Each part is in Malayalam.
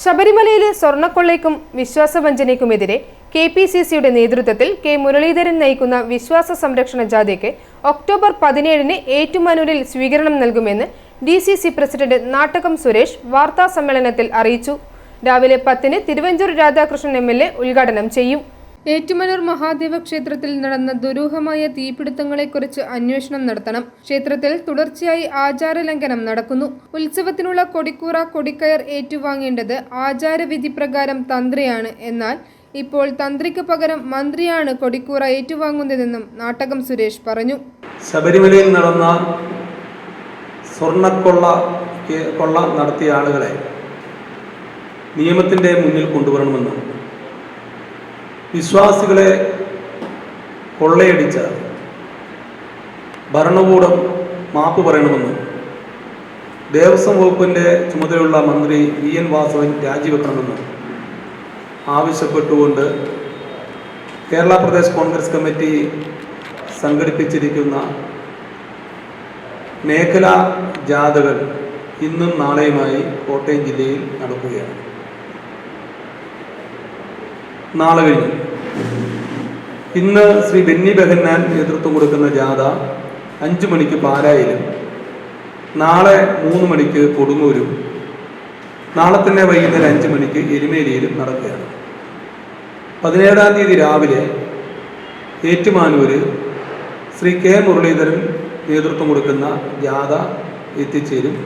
ശബരിമലയിലെ സ്വർണക്കൊള്ളയ്ക്കും വിശ്വാസവഞ്ചനയ്ക്കുമെതിരെ കെ പി സി സിയുടെ നേതൃത്വത്തിൽ കെ മുരളീധരൻ നയിക്കുന്ന വിശ്വാസ സംരക്ഷണ ജാഥയ്ക്ക് ഒക്ടോബർ പതിനേഴിന് ഏറ്റുമാനൂരിൽ സ്വീകരണം നൽകുമെന്ന് D C C president Nattakom Suresh വാർത്താ സമ്മേളനത്തിൽ അറിയിച്ചു. രാവിലെ പത്തിന് Thiruvanchoor Radhakrishnan M L A ഉദ്ഘാടനം ചെയ്യും. ഏറ്റുമാനൂർ മഹാദേവ ക്ഷേത്രത്തിൽ നടന്ന ദുരൂഹമായ തീപിടുത്തങ്ങളെക്കുറിച്ച് അന്വേഷണം നടത്തണം. ക്ഷേത്രത്തിൽ തുടർച്ചയായി ആചാരലംഘനം നടക്കുന്നു. ഉത്സവത്തിനുള്ള കൊടിക്കൂറ കൊടിക്കയർ ഏറ്റുവാങ്ങേണ്ടത് ആചാരവിധി പ്രകാരം തന്ത്രിയാണ്. എന്നാൽ ഇപ്പോൾ തന്ത്രിക്ക് പകരം മന്ത്രിയാണ് കൊടിക്കൂറ ഏറ്റുവാങ്ങുന്നതെന്നും നാട്ടകം സുരേഷ് പറഞ്ഞു. ശബരിമലയിൽ നടന്ന സ്വർണക്കൊള്ള കൊള്ള നടത്തിയ ആളുകളെ നിയമത്തിന്റെ മുന്നിൽ കൊണ്ടുവരണമെന്നും വിശ്വാസികളെ കൊള്ളയടിച്ച ഭരണകൂടം മാപ്പ് പറയണമെന്ന് ദേവസ്വം വകുപ്പിന്റെ ചുമതലയുള്ള മന്ത്രി വി എൻ വാസവൻ രാജിവെക്കണമെന്ന് ആവശ്യപ്പെട്ടുകൊണ്ട് കേരള പ്രദേശ് കോൺഗ്രസ് കമ്മിറ്റി സംഘടിപ്പിച്ചിരിക്കുന്ന മേഖലാ ജാഥകൾ ഇന്നും നാളെയുമായി കോട്ടയം ജില്ലയിൽ നടക്കുകയാണ്. നാളെ കഴിഞ്ഞു. ഇന്ന് ശ്രീ ബെന്നി ബെഹന്നാൻ നേതൃത്വം കൊടുക്കുന്ന ജാഥ അഞ്ചു മണിക്ക് പാലായിലും നാളെ മൂന്ന് മണിക്ക് കൊടുങ്ങൂരും നാളെ തന്നെ വൈകുന്നേരം അഞ്ച് മണിക്ക് എരുമേലിയിലും നടക്കുകയാണ്. പതിനേഴാം തീയതി രാവിലെ ഏറ്റുമാനൂര് ശ്രീ കെ മുരളീധരൻ നേതൃത്വം കൊടുക്കുന്ന ജാഥ എത്തിച്ചേരും.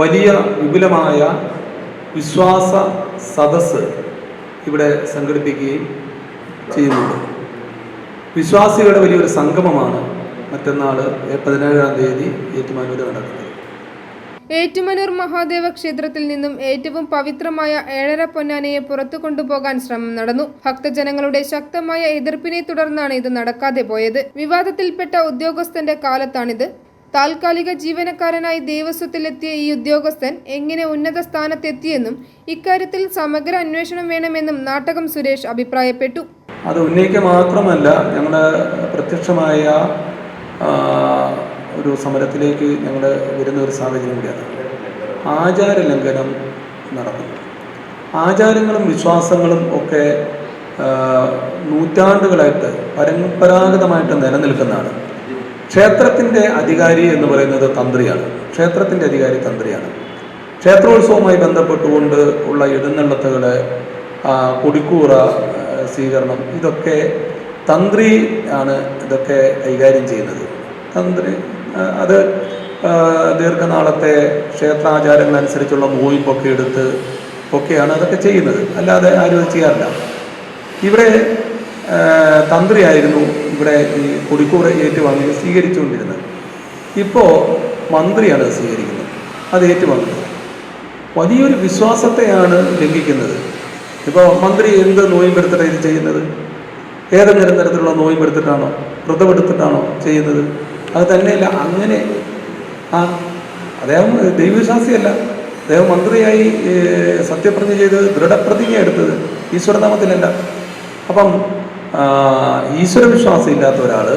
വലിയ വിപുലമായ വിശ്വാസ സദസ് ഇവിടെ സംഘടിപ്പിക്കുകയും ചെയ്യുന്നുണ്ട്. വിശ്വാസികളുടെ വലിയൊരു സംഗമമാണ് മറ്റന്നാൾ പതിനേഴാം തീയതി ഏറ്റുമാനൂര് നടക്കുന്നത്. ഏറ്റുമനൂർ മഹാദേവ ക്ഷേത്രത്തിൽ നിന്നും ഏറ്റവും പവിത്രമായ ഏഴര പൊന്നാനയെ പുറത്തു കൊണ്ടുപോകാൻ ശ്രമം നടന്നു. ഭക്തജനങ്ങളുടെ ശക്തമായ എതിർപ്പിനെ തുടർന്നാണ് ഇത് നടക്കാതെ പോയത്. വിവാദത്തിൽപ്പെട്ട ഉദ്യോഗസ്ഥന്റെ കാലത്താണിത്. താൽക്കാലിക ജീവനക്കാരനായി ദേവസ്വത്തിലെത്തിയ ഈ ഉദ്യോഗസ്ഥൻ എങ്ങനെ ഉന്നത സ്ഥാനത്തെത്തിയെന്നും ഇക്കാര്യത്തിൽ സമഗ്ര അന്വേഷണം വേണമെന്നും നാട്ടകം സുരേഷ് അഭിപ്രായപ്പെട്ടു. അത് ഉന്നയിക്കുക മാത്രമല്ല ഞങ്ങൾ പ്രത്യക്ഷമായ ഒരു സമരത്തിലേക്ക് ഞങ്ങൾ വരുന്ന ഒരു സാഹചര്യം കൂടിയാണ്. ആചാര ലംഘനം നടക്കുന്നു. ആചാരങ്ങളും വിശ്വാസങ്ങളും ഒക്കെ നൂറ്റാണ്ടുകളായിട്ട് പരമ്പരാഗതമായിട്ട് നിലനിൽക്കുന്നതാണ്. ക്ഷേത്രത്തിന്റെ അധികാരി എന്ന് പറയുന്നത് തന്ത്രിയാണ്. ക്ഷേത്രത്തിന്റെ അധികാരി തന്ത്രിയാണ്. ക്ഷേത്രോത്സവവുമായി ബന്ധപ്പെട്ടുകൊണ്ട് ഉള്ള എഴുന്നള്ളത്തുകൾ കൊടിക്കൂറ സ്വീകരണം. ഇതൊക്കെ തന്ത്രി ആണ് ഇതൊക്കെ കൈകാര്യം ചെയ്യുന്നത്. തന്ത്രി അത് ദീർഘനാളത്തെ ക്ഷേത്രാചാരങ്ങൾ അനുസരിച്ചുള്ള നോയിമ്പൊക്കെ എടുത്ത് ഒക്കെയാണ് അതൊക്കെ ചെയ്യുന്നത്. അല്ലാതെ ആരും അത് ചെയ്യാറില്ല. ഇവിടെ തന്ത്രിയായിരുന്നു ഇവിടെ ഈ കൊടിക്കൂറ ഏറ്റുവാങ്ങി സ്വീകരിച്ചുകൊണ്ടിരുന്നത്. ഇപ്പോൾ മന്ത്രിയാണ് സ്വീകരിക്കുന്നത്. അത് ഏറ്റുവാങ്ങുന്നത്. വലിയൊരു വിശ്വാസത്തെയാണ് ലംഘിക്കുന്നത്. ഇപ്പോൾ മന്ത്രി എന്ത് നോയിമ്പെടുത്തിട്ടാണ് ഇത് ചെയ്യുന്നത്? ഏതെങ്കിലും തരത്തിലുള്ള നോയിമ്പെടുത്തിട്ടാണോ? വ്രതമെടുത്തിട്ടാണോ ചെയ്യുന്നത്? അത് തന്നെയല്ല അങ്ങനെ ആ അദ്ദേഹം ദൈവവിശ്വാസിയല്ല. അദ്ദേഹം മന്ത്രിയായി സത്യപ്രതിജ്ഞ ചെയ്ത് ദൃഢപ്രതിജ്ഞ എടുത്തത് ഈശ്വരനാമത്തിലല്ല. അപ്പം ഈശ്വരവിശ്വാസം ഇല്ലാത്ത ഒരാൾ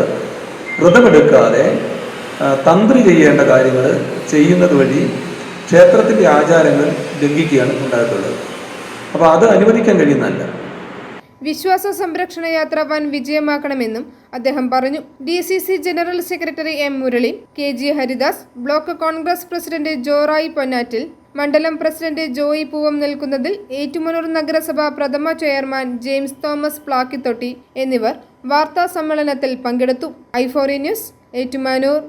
വ്രതമെടുക്കാതെ തന്ത്രി ചെയ്യേണ്ട കാര്യങ്ങൾ ചെയ്യുന്നത് വഴി ക്ഷേത്രത്തിന്റെ ആചാരങ്ങൾ ലംഘിക്കുകയാണ് ഉണ്ടായിട്ടുള്ളത്. അപ്പോൾ അത് അനുവദിക്കാൻ കഴിയുന്നതല്ല. വിശ്വാസ സംരക്ഷണ യാത്ര വൻ വിജയമാക്കണമെന്നും അദ്ദേഹം പറഞ്ഞു. D C C general secretary M Murali K G Haridas block Congress president ജോറായി Ponnattil മണ്ഡലം പ്രസിഡന്റ് ജോയി പൂവം നിൽക്കുന്നതിൽ ഏറ്റുമാനൂർ നഗരസഭ പ്രഥമ ചെയർമാൻ ജെയിംസ് തോമസ് പ്ലാക്കിത്തൊട്ടി എന്നിവർ വാർത്താ സമ്മേളനത്തിൽ പങ്കെടുത്തു. ഐഫോറി ന്യൂസ് ഏറ്റുമാനൂർ.